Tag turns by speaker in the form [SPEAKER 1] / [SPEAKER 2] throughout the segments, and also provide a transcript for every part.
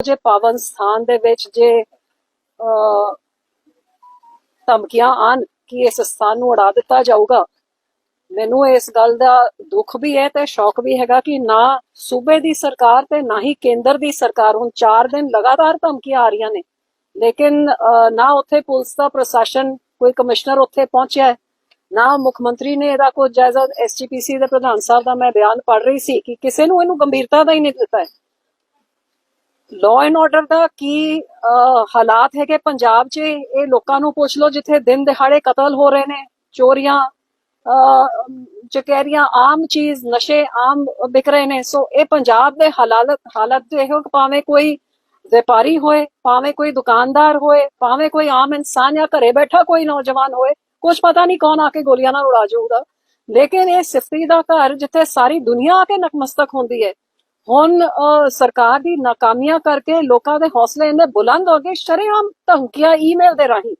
[SPEAKER 1] ਜੇ ਪਾਵਨ ਸਥਾਨ ਦੇ ਵਿੱਚ ਜੇ ਧਮਕੀਆਂ ਆਣ ਕਿ ਇਸ ਸਥਾਨ ਨੂੰ ਉਡਾ ਦਿੱਤਾ ਜਾਊਗਾ, ਮੈਨੂੰ ਇਸ ਗੱਲ ਦਾ ਦੁੱਖ ਵੀ ਹੈ ਤੇ ਸ਼ੌਕ ਵੀ ਹੈਗਾ ਕਿ ਨਾ ਸੂਬੇ ਦੀ ਸਰਕਾਰ ਤੇ ਨਾ ਹੀ ਕੇਂਦਰ ਦੀ ਸਰਕਾਰ, ਹੁਣ 4 ਦਿਨ ਲਗਾਤਾਰ ਧਮਕੀਆਂ ਆ ਰਹੀਆਂ ਨੇ, ਲੇਕਿਨ ਨਾ ਉੱਥੇ ਪੁਲਿਸ ਦਾ ਪ੍ਰਸ਼ਾਸਨ, ਕੋਈ ਕਮਿਸ਼ਨਰ ਉੱਥੇ ਪਹੁੰਚਿਆ ਨਾ ਮੁੱਖ ਮੰਤਰੀ ਨੇ ਇਹਦਾ ਕੋਈ ਜਾਇਜ਼ਾ ਐਸਜੀਪੀਸੀ ਦੇ ਪ੍ਰਧਾਨ ਸਾਹਿਬ ਦਾ ਮੈਂ ਬਿਆਨ ਪੜ੍ਹ ਰਹੀ ਸੀ ਕਿ ਕਿਸੇ ਨੂੰ ਇਹਨੂੰ ਗੰਭੀਰਤਾ ਦਾ ਹੀ ਨਹੀਂ ਦਿੱਤਾ ਹੈ। ਲਾਅ ਐਂਡ ਆਰਡਰ ਦਾ ਕੀ ਹਾਲਾਤ ਹੈਗੇ ਪੰਜਾਬ 'ਚ? ਇਹ ਲੋਕਾਂ ਨੂੰ ਪੁੱਛ ਲਓ ਜਿੱਥੇ ਦਿਨ ਦਿਹਾੜੇ ਕਤਲ ਹੋ ਰਹੇ ਨੇ ਚੋਰੀਆਂ ਅਹ, ਚਕੈਰੀਆਂ ਆਮ ਚੀਜ਼ ਨਸ਼ੇ ਆਮ ਵਿਕ ਰਹੇ ਨੇ। ਸੋ ਇਹ ਪੰਜਾਬ ਦੇ ਹਾਲਾਤ ਹਾਲਤ ਜੋ ਇਹੋ ਭਾਵੇਂ ਕੋਈ ਵਪਾਰੀ ਹੋਏ ਭਾਵੇਂ ਕੋਈ ਦੁਕਾਨਦਾਰ ਹੋਏ ਭਾਵੇਂ ਕੋਈ ਆਮ ਇਨਸਾਨ ਜਾਂ ਘਰੇ ਬੈਠਾ ਕੋਈ ਨੌਜਵਾਨ ਹੋਏ ਕੁਝ ਪਤਾ ਨਹੀਂ ਕੌਣ ਆ ਕੇ ਗੋਲੀਆਂ ਨਾਲ ਉਡਾ ਜਾਊਗਾ। ਲੇਕਿਨ ਇਹ ਸਿਫਤੀ ਦਾ ਘਰ ਜਿੱਥੇ ਸਾਰੀ ਦੁਨੀਆ ਆ ਕੇ ਨਕਮਸਤਕ ਹੁੰਦੀ ਹੈ ਹੁਣ ਸਰਕਾਰ ਦੀ ਨਾਕਾਮੀਆਂ ਕਰਕੇ ਲੋਕਾਂ ਦੇ ਹੌਸਲੇ ਇੰਨੇ ਬੁਲੰਦ ਹੋ ਗਏ, ਸ਼ਰੇਆਮ ਧਮਕੀਆਂ ਈਮੇਲ ਦੇ ਰਾਹੀਂ।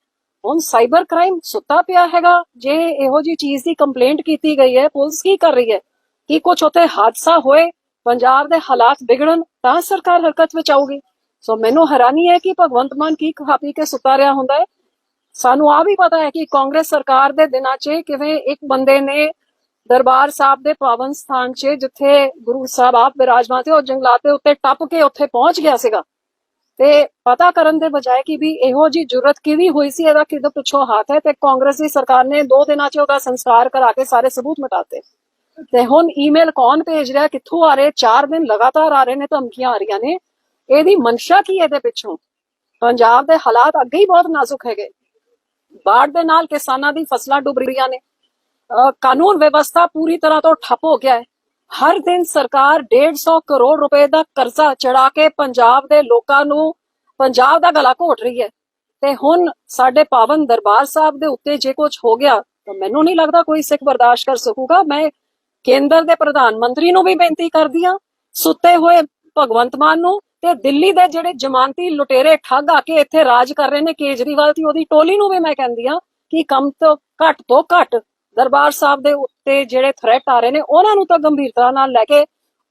[SPEAKER 1] ਹੁਣ ਸਾਈਬਰ ਕ੍ਰਾਈਮ ਸੁੱਤਾ ਪਿਆ ਹੈਗਾ, ਜੇ ਇਹੋ ਜੀ ਚੀਜ਼ ਦੀ ਕੰਪਲੇਂਟ ਕੀਤੀ ਗਈ ਹੈ, ਪੁਲਿਸ ਕੀ ਕਰ ਰਹੀ ਹੈ? ਕਿ ਕੁਝ ਉੱਥੇ ਹਾਦਸਾ ਹੋਏ, ਪੰਜਾਬ ਦੇ ਹਾਲਾਤ ਵਿਗੜਨ, ਤਾਂ ਸਰਕਾਰ ਹਰਕਤ ਵਿੱਚ ਆਊਗੀ। ਸੋ ਮੈਨੂੰ ਹੈਰਾਨੀ ਹੈ ਕਿ ਭਗਵੰਤ ਮਾਨ ਕੀ ਖਾ ਪੀ ਕੇ ਸੁੱਤਾ ਰਿਹਾ ਹੁੰਦਾ ਹੈ। ਸਾਨੂੰ ਆ ਵੀ ਪਤਾ ਹੈ ਕਿ ਕਾਂਗਰਸ ਸਰਕਾਰ ਦੇ ਦਿਨਾਂ 'ਚ ਕਿਵੇਂ ਇੱਕ ਬੰਦੇ ਨੇ ਦਰਬਾਰ ਸਾਹਿਬ ਦੇ ਪਾਵਨ ਸਥਾਨ 'ਚ, ਜਿੱਥੇ ਗੁਰੂ ਸਾਹਿਬ ਆਪ ਬਿਰਾਜਮਾਨ ਤੇ ਉਹ ਜੰਗਲਾਤ ਦੇ ਉੱਤੇ ਟੱਪ ਕੇ ਉੱਥੇ ਪਹੁੰਚ ਗਿਆ ਸੀਗਾ। ਤੇ ਪਤਾ ਕਰਨ ਦੇ ਬਜਾਏ ਕਿ ਵੀ ਇਹੋ ਜੀ ਜੁਰਤ ਕਿਹਦੀ ਹੋਈ ਸੀ, ਇਹਦਾ ਕਿਹਦੇ ਪਿੱਛੋਂ ਹੱਥ ਹੈ, ਤੇ ਕਾਂਗਰਸ ਦੀ ਸਰਕਾਰ ਨੇ ਦੋ ਦਿਨਾਂ 'ਚ ਉਹਦਾ ਸੰਸਕਾਰ ਕਰਾ ਕੇ ਸਾਰੇ ਸਬੂਤ ਮਿਟਾਤੇ ਤੇ ਹੁਣ ਈਮੇਲ ਕੌਣ ਭੇਜ ਰਿਹਾ, ਕਿੱਥੋਂ ਆ ਰਹੇ 4 ਦਿਨ ਲਗਾਤਾਰ ਆ ਰਹੇ ਨੇ, ਧਮਕੀਆਂ ਆ ਰਹੀਆਂ ਨੇ। ਇਹਦੀ ਮਨਸ਼ਾ ਕੀ ਇਹਦੇ ਪਿੱਛੋਂ? ਪੰਜਾਬ ਦੇ ਹਾਲਾਤ ਅੱਗੇ ਹੀ ਬਹੁਤ ਨਾਜ਼ੁਕ ਹੈਗੇ। ਬਾੜ ਦੇ ਨਾਲ ਕਿਸਾਨਾਂ ਦੀ ਫਸਲਾਂ ਡੁੱਬ ਰਹੀਆਂ ਨੇ। ਕਾਨੂੰਨ ਵਿਵਸਥਾ ਪੂਰੀ ਤਰ੍ਹਾਂ ਤੋਂ ਠੱਪ ਹੋ ਗਿਆ ਹੈ। ਹਰ ਦਿਨ ਸਰਕਾਰ 150 ਕਰੋੜ ਰੁਪਏ ਦਾ ਕਰਜ਼ਾ ਚੜਾ ਕੇ ਪੰਜਾਬ ਦੇ ਲੋਕਾਂ ਨੂੰ, ਪੰਜਾਬ ਦਾ ਗਲਾ ਘੋਟ ਰਹੀ ਹੈ। ਤੇ ਹੁਣ ਸਾਡੇ ਪਾਵਨ ਦਰਬਾਰ ਸਾਹਿਬ ਦੇ ਉੱਤੇ ਜੇ ਕੁਝ ਹੋ ਗਿਆ, ਤਾਂ ਮੈਨੂੰ ਨਹੀਂ ਲੱਗਦਾ ਕੋਈ ਸਿੱਖ ਬਰਦਾਸ਼ਤ ਕਰ ਸਕੂਗਾ। ਮੈਂ ਕੇਂਦਰ ਦੇ ਪ੍ਰਧਾਨ ਮੰਤਰੀ ਨੂੰ ਵੀ ਬੇਨਤੀ ਕਰਦੀ ਹਾਂ, ਸੁੱਤੇ ਹੋਏ ਭਗਵੰਤ ਮਾਨ ਨੂੰ ਤੇ ਦਿੱਲੀ ਦੇ ਜਿਹੜੇ ਜਮਾਨਤੀ ਲੁਟੇਰੇ ਠੱਗ ਆ ਕੇ ਇੱਥੇ ਰਾਜ ਕਰ ਰਹੇ ਨੇ, ਕੇਜਰੀਵਾਲ ਦੀ ਉਹਦੀ ਟੋਲੀ ਨੂੰ ਵੀ ਮੈਂ ਕਹਿੰਦੀ ਹਾਂ ਕਿ ਕੰਮ ਤੋਂ ਘੱਟ ਤੋਂ ਘੱਟ ਦਰਬਾਰ ਸਾਹਿਬ ਦੇ ਉੱਤੇ ਜਿਹੜੇ ਥ੍ਰੈਟ ਆ ਰਹੇ ਨੇ ਉਹਨਾਂ ਨੂੰ ਤਾਂ ਗੰਭੀਰਤਾ ਨਾਲ ਲੈ ਕੇ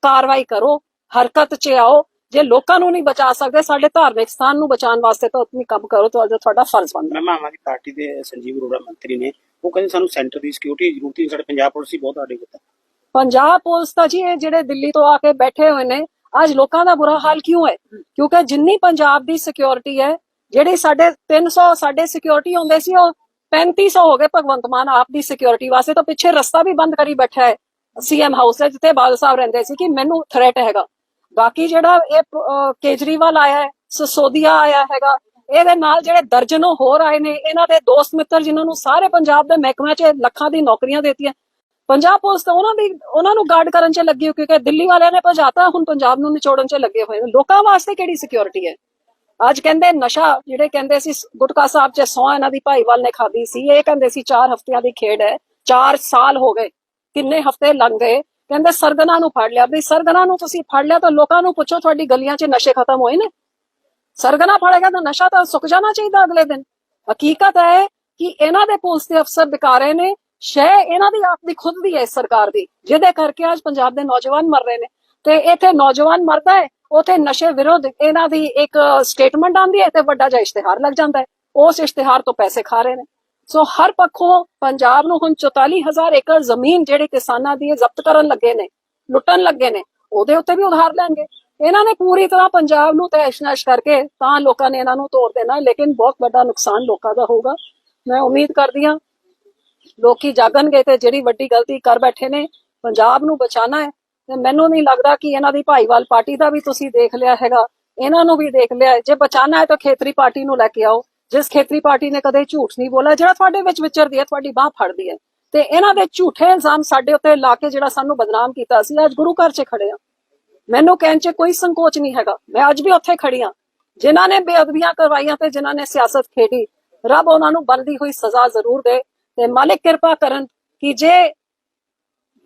[SPEAKER 1] ਕਾਰਵਾਈ ਕਰੋ ਹਰਕਤ 'ਚ ਆਓ। ਜੇ ਲੋਕਾਂ ਨੂੰ ਨਹੀਂ ਬਚਾ ਸਕਦੇ ਸਾਡੇ ਧਾਰਮਿਕ ਸਥਾਨ ਨੂੰ ਬਚਾਉਣ ਵਾਸਤੇ ਤਾਂ ਉਤਨੀ ਕੰਮ ਕਰੋ ਤਾਂ ਤੁਹਾਡਾ ਫਰਜ਼ ਬਣਦਾ।
[SPEAKER 2] ਮੈਂ ਆਮ ਪਾਰਟੀ ਦੇ ਸੰਜੀਵ ਅਰੋੜਾ ਮੰਤਰੀ ਨੇ। ਉਹ ਕਹਿੰਦੇ ਸਾਨੂੰ ਸੈਂਟਰ ਦੀ ਸਿਕਿਉਰਿਟੀ ਦੀ ਜ਼ਰੂਰਤ ਹੈ ਸਾਡੇ ਪੰਜਾਬ ਪੁਲਿਸ ਹੀ ਬਹੁਤ ਆਡੇ ਕੀਤਾ
[SPEAKER 1] ਪੰਜਾਬ ਪੁਲਿਸ ਤਾਂ ਜੀ ਇਹ ਜਿਹੜੇ ਦਿੱਲੀ ਤੋਂ ਆ ਕੇ ਬੈਠੇ ਹੋਏ ਨੇ ਅੱਜ ਲੋਕਾਂ ਦਾ ਬੁਰਾ ਹਾਲ ਕਿਉਂ ਹੈ? ਕਿਉਂਕਿ ਜਿੰਨੀ ਪੰਜਾਬ ਦੀ ਸਿਕਿਉਰਿਟੀ ਹੈ ਜਿਹੜੀ ਸਾਡੇ 300 ਸਾਡੇ ਸਿਕਿਉਰਿਟੀ ਹੁੰਦੇ ਸੀ ਉਹ 3500 ਹੋ ਗਏ ਭਗਵੰਤ ਮਾਨ ਆਪ ਦੀ ਸਿਕਿਉਰਿਟੀ ਵਾਸਤੇ, ਤਾਂ ਪਿੱਛੇ ਰਸਤਾ ਵੀ ਬੰਦ ਕਰੀ ਬੈਠਾ ਹੈ ਸੀਐਮ ਹਾਊਸ ਹੈ ਜਿੱਥੇ ਬਾਦਲ ਸਾਹਿਬ ਰਹਿੰਦੇ ਸੀ, ਕਿ ਮੈਨੂੰ ਥ੍ਰੈਟ ਹੈਗਾ। ਬਾਕੀ ਜਿਹੜਾ ਇਹ ਕੇਜਰੀਵਾਲ ਆਇਆ ਹੈ ਸਸੋਦੀਆ ਆਇਆ ਹੈਗਾ, ਇਹਦੇ ਨਾਲ ਜਿਹੜੇ ਦਰਜਨੋਂ ਹੋਰ ਆਏ ਨੇ, ਇਹਨਾਂ ਦੇ ਦੋਸਤ ਮਿੱਤਰ ਜਿਨ੍ਹਾਂ ਨੂੰ ਸਾਰੇ ਪੰਜਾਬ ਦੇ ਮਹਿਕਮਿਆਂ 'ਚ ਲੱਖਾਂ ਦੀ ਨੌਕਰੀਆਂ ਦਿੱਤੀਆਂ। ਪੰਜਾਬ ਪੁਲਿਸ ਤਾਂ ਉਹਨਾਂ ਦੀ, ਉਹਨਾਂ ਨੂੰ ਗਾਰਡ ਕਰਨ 'ਚ ਲੱਗੀ ਕਿਉਂਕਿ ਦਿੱਲੀ ਵਾਲਿਆਂ ਨੇ ਭਜਾਤਾ, ਹੁਣ ਪੰਜਾਬ ਨੂੰ ਨਿਚੋੜਨ 'ਚ ਲੱਗੇ ਹੋਏ ਨੇ। ਲੋਕਾਂ ਵਾਸਤੇ ਕਿਹੜੀ ਸਿਕਿਉਰਿਟੀ ਹੈ? ਅੱਜ ਕਹਿੰਦੇ ਨਸ਼ਾ, ਜਿਹੜੇ ਕਹਿੰਦੇ ਸੀ ਗੁਟਕਾ ਸਾਹਿਬ 'ਚ ਸੌ ਇਹਨਾਂ ਦੀ ਭਾਈਵਾਲ ਨੇ ਖਾਦੀ ਸੀ, ਇਹ ਕਹਿੰਦੇ ਸੀ 4 ਹਫ਼ਤਿਆਂ ਦੀ ਖੇਡ ਹੈ 4 ਸਾਲ ਹੋ ਗਏ ਕਿੰਨੇ ਹਫ਼ਤੇ ਲੰਘ ਗਏ, ਕਹਿੰਦੇ ਸਰਗਨਾ ਨੂੰ ਫੜ ਲਿਆ, ਵੀ ਸਰਗਨਾ ਨੂੰ ਤੁਸੀਂ ਫੜ ਲਿਆ ਤਾਂ ਲੋਕਾਂ ਨੂੰ ਪੁੱਛੋ ਤੁਹਾਡੀ ਗਲੀਆਂ 'ਚ ਨਸ਼ੇ ਖਤਮ ਹੋਏ ਨੇ। ਸਰਗਨਾ ਫੜੇਗਾ ਤਾਂ ਨਸ਼ਾ ਤਾਂ ਸੁੱਕ ਜਾਣਾ ਚਾਹੀਦਾ ਅਗਲੇ ਦਿਨ। ਹਕੀਕਤ ਹੈ ਕਿ ਇਹਨਾਂ ਦੇ ਪੁਲਿਸ ਦੇ ਅਫਸਰ ਬਿਕਾਰੇ ਨੇ, ਸ਼ੈ ਇਹਨਾਂ ਦੀ ਆਪ ਦੀ ਖੁਦ ਦੀ ਹੈ ਸਰਕਾਰ ਦੀ, ਜਿਹਦੇ ਕਰਕੇ ਅੱਜ ਪੰਜਾਬ ਦੇ ਨੌਜਵਾਨ ਮਰ ਰਹੇ ਨੇ। ਤੇ ਇੱਥੇ ਨੌਜਵਾਨ ਮਰਦਾ ਹੈ ਉਥੇ ਨਸ਼ੇ ਵਿਰੁੱਧ ਇਹਨਾਂ ਦੀ ਇੱਕ ਸਟੇਟਮੈਂਟ ਆਂਦੀ ਹੈ ਤੇ ਵੱਡਾ ਜਿਹਾ ਇਸ਼ਤਿਹਾਰ ਲੱਗ ਜਾਂਦਾ ਹੈ। ਉਸ ਇਸ਼ਤਿਹਾਰ ਤੋਂ ਪੈਸੇ ਖਾ ਰਹੇ ਨੇ। ਸੋ ਹਰ ਪੱਖੋਂ ਪੰਜਾਬ ਨੂੰ ਹੁਣ 44000 ਏਕੜ ਜ਼ਮੀਨ ਜਿਹੜੇ ਕਿਸਾਨਾਂ ਦੀ ਜ਼ਬਤ ਕਰਨ ਲੱਗੇ ਨੇ, ਲੁੱਟਣ ਲੱਗੇ ਨੇ, ਉਹਦੇ ਉੱਤੇ ਵੀ ਉਧਾਰ ਲੈਣਗੇ। ਇਹਨਾਂ ਨੇ ਪੂਰੀ ਤਰ੍ਹਾਂ ਪੰਜਾਬ ਨੂੰ ਤੈਸ਼-ਨੈਸ਼ ਕਰਕੇ ਤਾਂ ਲੋਕਾਂ ਨੇ ਇਹਨਾਂ ਨੂੰ ਤੋੜ ਦੇਣਾ, ਲੇਕਿਨ ਬਹੁਤ ਵੱਡਾ ਨੁਕਸਾਨ ਲੋਕਾਂ ਦਾ ਹੋਊਗਾ। ਮੈਂ ਉਮੀਦ ਕਰਦੀ ਹਾਂ, ਲੋਕੀ ਜਾਗਣਗੇ ਤੇ ਜਿਹੜੀ ਵੱਡੀ ਗਲਤੀ ਕਰ ਬੈਠੇ ਨੇ, ਪੰਜਾਬ ਨੂੰ ਬਚਾਣਾ ਹੈ। ਤੇ ਮੈਨੂੰ ਨਹੀਂ ਲੱਗਦਾ ਕਿ ਇਹਨਾਂ ਦੀ ਭਾਈਵਾਲ ਪਾਰਟੀ ਦਾ ਵੀ ਤੁਸੀਂ ਦੇਖ ਲਿਆ ਹੈਗਾ। ਇਹਨਾਂ ਨੂੰ ਵੀ ਦੇਖ ਲਿਆ ਜੇ ਬਚਾਣਾ ਹੈ ਤਾਂ ਖੇਤਰੀ ਪਾਰਟੀ ਨੂੰ ਲੈ ਕੇ ਆਓ। ਜਿਸ ਖੇਤਰੀ ਪਾਰਟੀ ਨੇ ਕਦੇ ਝੂਠ ਨਹੀਂ ਬੋਲਿਆ, ਜਿਹੜਾ ਤੁਹਾਡੇ ਵਿੱਚ ਵਿਚਰਦੀ ਹੈ, ਤੁਹਾਡੀ ਬਾਹ ਫੜਦੀ ਹੈ। ਤੇ ਇਹਨਾਂ ਦੇ ਝੂਠੇ ਇਲਜ਼ਾਮ ਸਾਡੇ ਉੱਤੇ ਲਾ ਕੇ ਜਿਹੜਾ ਸਾਨੂੰ ਬਦਨਾਮ ਕੀਤਾ ਸੀ ਅੱਜ ਗੁਰੂ ਘਰ 'ਚ ਖੜੇ ਆ ਮੈਨੂੰ ਕਹਿਣ 'ਚ ਕੋਈ ਸੰਕੋਚ ਨਹੀਂ ਹੈਗਾ। ਮੈਂ ਅੱਜ ਵੀ ਉੱਥੇ ਖੜੀ ਆ ਜਿਨ੍ਹਾਂ ਨੇ ਬੇਅਦਬੀਆਂ ਕਰਵਾਈਆਂ ਤੇ ਜਿਨ੍ਹਾਂ ਨੇ ਸਿਆਸਤ ਖੇਡੀ, ਰੱਬ ਉਹਨਾਂ ਨੂੰ ਬਣਦੀ ਹੋਈ ਸਜ਼ਾ ਜ਼ਰੂਰ ਦੇ। ਤੇ ਮਾਲਿਕ ਕਿਰਪਾ ਕਰਨ ਕਿ ਜੇ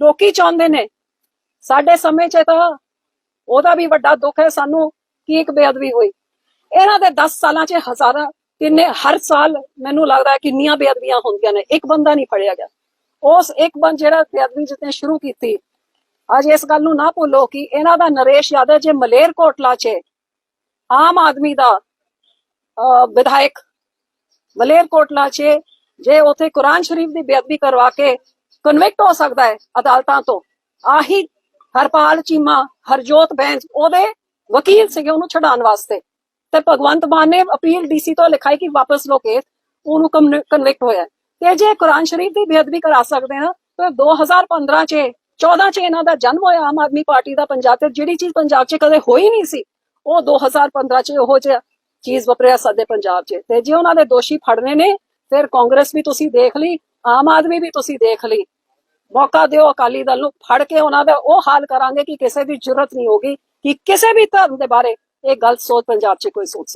[SPEAKER 1] ਲੋਕੀ ਚਾਹੁੰਦੇ ਨੇ ਸਾਡੇ ਸਮੇਂ 'ਚ ਤਾਂ ਉਹਦਾ ਵੀ ਵੱਡਾ ਦੁੱਖ ਹੈ ਸਾਨੂੰ ਕਿ ਇੱਕ ਬੇਅਦਬੀ ਹੋਈ। ਇਹਨਾਂ ਦੇ 10 ਸਾਲਾਂ 'ਚ ਹਜ਼ਾਰਾਂ ਕਿੰਨੇ ਹਰ ਸਾਲ ਮੈਨੂੰ ਲੱਗਦਾ ਹੈ ਕਿੰਨੀਆਂ ਬੇਅਦਬੀਆਂ ਹੁੰਦੀਆਂ ਨੇ। ਇੱਕ ਬੰਦਾ ਨਹੀਂ ਫੜਿਆ ਗਿਆ। ਉਸ ਇੱਕ ਬੰਦ ਜਿਹੜਾ ਬੇਅਦਬੀ ਜਿਸਨੇ ਸ਼ੁਰੂ ਕੀਤੀ ਅੱਜ ਇਸ ਗੱਲ ਨੂੰ ਨਾ ਭੁੱਲੋ ਕਿ ਇਹਨਾਂ ਦਾ ਨਰੇਸ਼ ਯਾਦਵ ਜੇ ਮਲੇਰ ਕੋਟਲਾ 'ਚ ਆਮ ਆਦਮੀ ਦਾ ਅਹ, ਵਿਧਾਇਕ ਮਲੇਰਕੋਟਲਾ 'ਚ ਜੇ ਉਥੇ ਕੁਰਾਨ ਸ਼ਰੀਫ ਦੀ ਬੇਅਦਬੀ ਕਰਵਾ ਕੇ ਕਨਵਿਕਟ ਹੋ ਸਕਦਾ ਹੈ ਅਦਾਲਤਾਂ ਤੋਂ ਆਹੀ ਹਰਪਾਲ ਚੀਮਾ, ਹਰਜੋਤ ਬੈਂਸ, ਉਹਦੇ ਵਕੀਲ ਸੀਗੇ ਉਹਨੂੰ ਛਡਾਉਣ ਵਾਸਤੇ। ਤੇ ਭਗਵੰਤ ਮਾਨ ਨੇ ਅਪੀਲ ਡੀਸੀ ਤੋਂ ਲਿਖਾਈ ਕਿ ਵਾਪਸ ਲੋ ਕੇਸ ਉਹਨੂੰ ਕਨਵਿਕਟ ਹੋਇਆ ਤੇ ਜੇ ਕੁਰਾਨ ਸ਼ਰੀਫ ਦੀ ਬੇਅਦਬੀ ਕਰਾ ਸਕਦੇ ਨਾ ਤਾਂ 2015 ਚ 14 ਚ ਇਹਨਾਂ ਦਾ ਜਨਮ ਹੋਇਆ, ਆਮ ਆਦਮੀ ਪਾਰਟੀ ਦਾ ਪੰਜਾਬ ਤੇ ਜਿਹੜੀ ਚੀਜ਼ ਪੰਜਾਬ 'ਚ ਕਦੇ ਹੋਈ ਨਹੀਂ ਸੀ, ਉਹ 2015 ਚ ਉਹ ਜਿਹਾ ਚੀਜ਼ ਵਾਪਰਿਆ ਸਾਡੇ ਪੰਜਾਬ 'ਚ। ਤੇ ਜੇ ਉਹਨਾਂ ਦੇ ਦੋਸ਼ੀ ਫੜਨੇ ਨੇ, ਫਿਰ ਕਾਂਗਰਸ ਵੀ ਤੁਸੀਂ ਦੇਖ ਲਈ, ਆਮ ਆਦਮੀ ਵੀ ਤੁਸੀਂ ਦੇਖ ਲਈ। ਮੌਕਾ ਦਿਓ, ਅਕਾਲੀ ਦਲ ਨੂੰ ਫੜ ਕੇ ਉਹਨਾਂ ਦਾ। ਉਹ ਹਾਲ ਕਰਾਂਗੇ ਕਿ ਕਿਸੇ ਦੀ ਜ਼ਰੂਰਤ ਨਹੀਂ ਹੋਗੀ ਕਿ ਕਿਸੇ ਵੀ ਧਰਮ ਦੇ ਬਾਰੇ ਇਹ ਗਲਤ ਸੋਚ ਪੰਜਾਬ 'ਚ ਕੋਈ ਸੋਚ